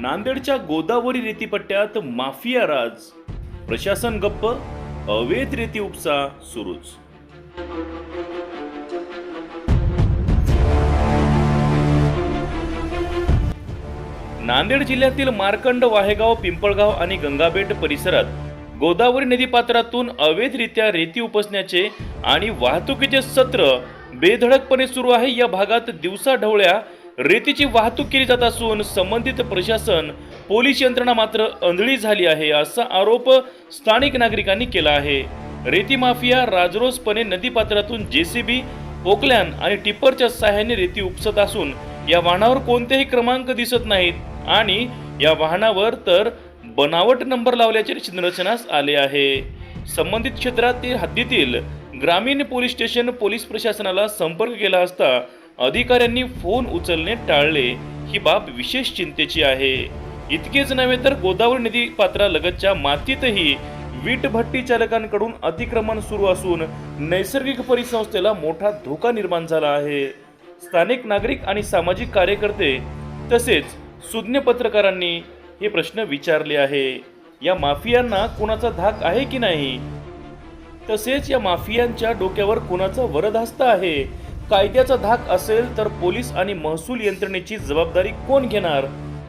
नांदेडच्या गोदावरी रेतीपट्ट्यात माफिया राज. प्रशासन गप्प अवैध रेती उपसा सुरूच. नांदेड जिल्ह्यातील मार्कंड वाहेगाव पिंपळगाव आणि गंगाबेट परिसरात गोदावरी नदीपात्रातून अवैधरित्या रेती उपसण्याचे आणि वाहतुकीचे सत्र बेधडकपणे सुरू आहे. या भागात दिवसा ढवळ्या रेतीची वाहतूक केली जात असून संबंधित प्रशासन पोलीस यंत्रणा मात्र अंधळी झाली आहे असा आरोप स्थानिक नागरिकांनी केला आहे. रेती माफिया राजरोसपणे नदीपात्रातून जेसीबी पोकल्यान आणि टिप्परच्या सहाय्याने रेती उपसत असून या वाहनावर कोणतेही क्रमांक दिसत नाहीत आणि या वाहनावर तर बनावट नंबर लावल्याचे निदर्शनास आले आहे. संबंधित क्षेत्रातील हद्दीतील ग्रामीण पोलीस स्टेशन पोलीस प्रशासनाला संपर्क केला असता अधिकाऱ्यांनी फोन उचलणे टाळले. ही बाब विशेष चिंतेची आहे. इतकेच नव्हे तर गोदावरी नदी पात्रालगतच्या मातीतही वीटभट्टी चालकांकडून अतिक्रमण सुरू असून नैसर्गिक परिसंस्थेला मोठा धोका निर्माण झाला आहे. स्थानिक नागरिक आणि सामाजिक कार्यकर्ते तसेच सुज्ञ पत्रकारांनी हे प्रश्न विचारले आहे. या माफियांना कुणाचा धाक आहे की नाही? तसेच या माफियांच्या डोक्यावर कुणाचा वरदहस्त आहे? कायद्याचा धाक असेल तर पोलीस आणि महसूल यंत्रणेची जबाबदारी कोण घेणार?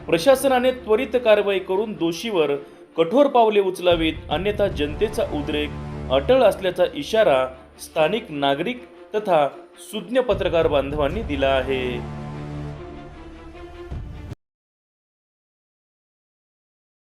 प्रशासनाने त्वरित कारवाई करून दोषीवर कठोर पावले उचलावीत अन्यथा जनतेचा उद्रेक अटळ असल्याचा इशारा स्थानिक नागरिक तथा सुज्ञ पत्रकार बांधवांनी दिला आहे.